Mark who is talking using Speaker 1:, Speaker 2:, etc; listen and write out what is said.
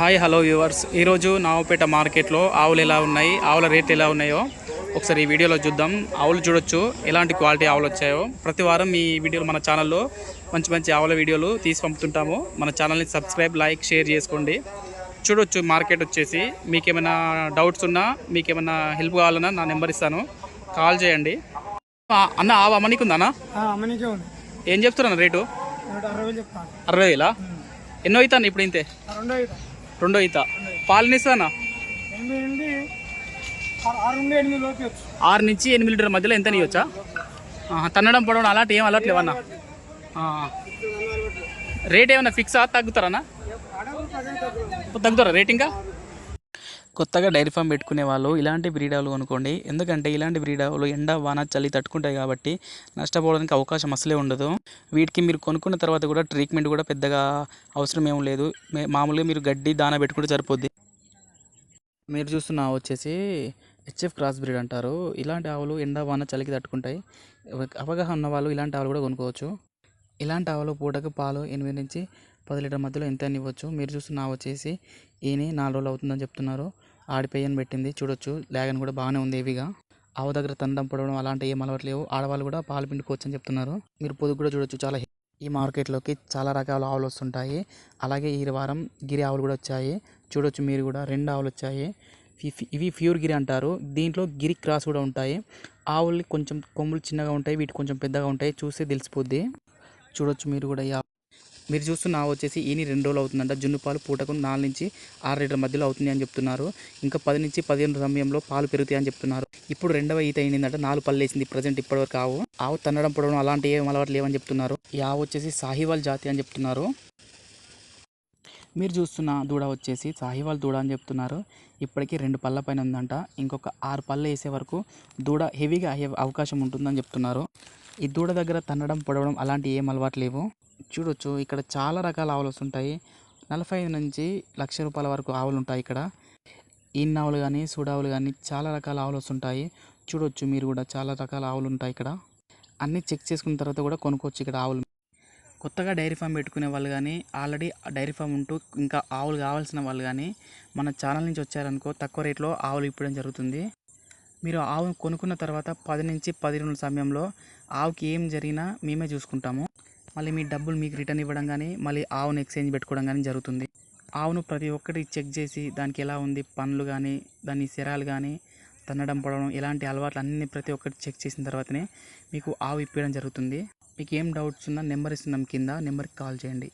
Speaker 1: Hi hello viewers ఈరోజు నావపేట మార్కెట్లో ఆవులు ఎలా ఉన్నాయి ఆవుల రేట్లు ఎలా ఉన్నాయో ఒకసారి ఈ వీడియోలో చూద్దాం. ఆవులు చూడొచ్చు ఎలాంటి క్వాలిటీ ఆవులు వచ్చాయో. ప్రతి వారం ఈ వీడియోలు మన ఛానల్లో మంచి మంచి ఆవుల వీడియోలు తీసి పంపుతుంటాము. మన ఛానల్ని సబ్స్క్రైబ్ లైక్ షేర్ చేసుకోండి. చూడొచ్చు మార్కెట్ వచ్చేసి. మీకు ఏమైనా డౌట్స్ ఉన్నా మీకు ఏమైనా హెల్ప్ కావాలన్నా నా నెంబర్ ఇస్తాను. కాల్ చేయండి. అన్న ఆవు అమ్మనికి ఉందా. ఏం చెప్తున్నా రేటు?
Speaker 2: అరవై వేలా
Speaker 1: ఎన్నో అవుతాను ఇప్పుడు ఇంతే?
Speaker 2: రెండో
Speaker 1: అవుతా పాలనిస్తానా
Speaker 2: ఆరు-
Speaker 1: నుంచి ఎనిమిది లీటర్ మధ్యలో ఎంత నీయొచ్చా? తన్నడం పడడం అలాంటి ఏం అలట్లేవన్నా రేట్ ఏమన్నా ఫిక్సా? తగ్గుతారన్నా తగ్గుతారా రేట్ ఇంకా? కొత్తగా డైరీ ఫామ్ పెట్టుకునే వాళ్ళు ఇలాంటి బ్రీడ్ ఆవులు కొనుక్కోండి. ఎందుకంటే ఇలాంటి బ్రీడ్ ఆవులు ఎండ వాన చలి తట్టుకుంటాయి కాబట్టి నష్టపోవడానికి అవకాశం అసలే ఉండదు. వీటికి మీరు కొనుక్కున్న తర్వాత కూడా ట్రీట్మెంట్ కూడా పెద్దగా అవసరం ఏం లేదు. మామూలుగా మీరు గడ్డి దాన పెట్టుకుంటే సరిపోద్ది. మీరు చూస్తున్న వచ్చేసి హెచ్ఎఫ్ క్రాస్ బ్రీడ్ అంటారు. ఇలాంటి ఆవులు ఎండ వాన చలికి తట్టుకుంటాయి. అవగాహన ఉన్న వాళ్ళు ఇలాంటి ఆవులు కూడా కొనుక్కోవచ్చు. ఇలాంటి ఆవులు పూటకు పాలు ఎనిమిది నుంచి పది లీటర్ మధ్యలో ఎంత అని ఇవ్వచ్చు. మీరు చూస్తున్న వచ్చేసి ఈని నాలుగు రోజులు అవుతుందని చెప్తున్నారు. ఆడిపోయని పెట్టింది. చూడొచ్చు. లేగన్ కూడా బాగానే ఉంది ఏవిగా ఆవు దగ్గర తండం పడడం అలాంటి ఏం అలవాట్లేవు ఆడవాళ్ళు కూడా పాలు పిండుకోవచ్చు అని చెప్తున్నారు. మీరు పొదుగు కూడా చూడొచ్చు. చాలా ఈ మార్కెట్లోకి చాలా రకాల ఆవులు వస్తుంటాయి. అలాగే ఈ వారం గిరి ఆవులు కూడా వచ్చాయి. చూడొచ్చు మీరు కూడా. రెండు ఆవులు వచ్చాయి. ఇవి- ఇవి ప్యూర్ గిరి అంటారు. దీంట్లో గిరి క్రాస్ కూడా ఉంటాయి. ఆవులు కొంచెం కొమ్ములు చిన్నగా ఉంటాయి. వీటి కొంచెం పెద్దగా ఉంటాయి. చూస్తే తెలిసిపోద్ది. చూడొచ్చు మీరు కూడా ఈ ఆవు మీరు చూస్తున్న ఆవు వచ్చేసి ఈని రెండు రోజులు అవుతుందంట. జున్ను పాలు పూటకు నాలుగు నుంచి ఆరు లీటర్ మధ్యలో అవుతుంది అని చెప్తున్నారు. ఇంకా పది నుంచి పదిహేను సమయంలో పాలు పెరుగుతాయి అని చెప్తున్నారు. ఇప్పుడు రెండవ ఈత అయిందంట. నాలుగు పళ్ళు వేసింది ప్రజెంట్ ఇప్పటివరకు ఆవు. ఆవు తన్నడం పడడం అలాంటి ఏం అలవాటు లేవని చెప్తున్నారు. ఈ ఆవు వచ్చేసి సాహివాల్ జాతి అని చెప్తున్నారు. మీరు చూస్తున్న దూడ వచ్చేసి సాహివాల్ దూడ అని చెప్తున్నారు. ఇప్పటికీ రెండు పళ్ళ పైన ఉందంట. ఇంకొక ఆరు పళ్ళు వేసే వరకు దూడ హెవీగా అయ్యే అవకాశం ఉంటుందని చెప్తున్నారు. ఈ దూడ దగ్గర తన్నడం పొడవడం అలాంటి ఏం అలవాటు లేవు. చూడొచ్చు. ఇక్కడ చాలా రకాల ఆవులు వస్తుంటాయి నలభై ఐదు నుంచి లక్ష రూపాయల వరకు ఆవులు ఉంటాయి ఇక్కడ. ఈన్ ఆవులు కానీ సూడావులు కానీ చాలా రకాల ఆవులు వస్తుంటాయి చూడొచ్చు మీరు కూడా చాలా రకాల ఆవులు ఉంటాయి ఇక్కడ. అన్నీ చెక్ చేసుకున్న తర్వాత కూడా కొనుక్కోవచ్చు ఇక్కడ ఆవులు. కొత్తగా డైరీ ఫామ్ పెట్టుకునే వాళ్ళు కానీ ఆల్రెడీ డైరీ ఫామ్ ఉంటూ ఇంకా ఆవులు కావాల్సిన వాళ్ళు కానీ మన ఛానల్ నుంచి వచ్చారనుకో తక్కువ రేట్లో ఆవులు ఇప్పడం జరుగుతుంది. మీరు ఆవును కొనుక్కున్న తర్వాత పది నుంచి పది రోజుల సమయంలో ఆవుకి ఏం జరిగినా మేమే చూసుకుంటాము. మళ్ళీ మీ డబ్బులు మీకు రిటర్న్ ఇవ్వడం కానీ మళ్ళీ ఆవును ఎక్స్చేంజ్ పెట్టుకోవడం కానీ జరుగుతుంది. ఆవును ప్రతి ఒక్కటి చెక్ చేసి దానికి ఎలా ఉంది పనులు కానీ దాని శరాలు కానీ తన్నడం పడడం ఇలాంటి అలవాట్లు అన్ని ప్రతి ఒక్కటి చెక్ చేసిన తర్వాతనే మీకు ఆవు ఇప్పించడం జరుగుతుంది. మీకు ఏం డౌట్స్ ఉన్నా నెంబర్ ఇస్తున్నాం కింద నెంబర్కి కాల్ చేయండి.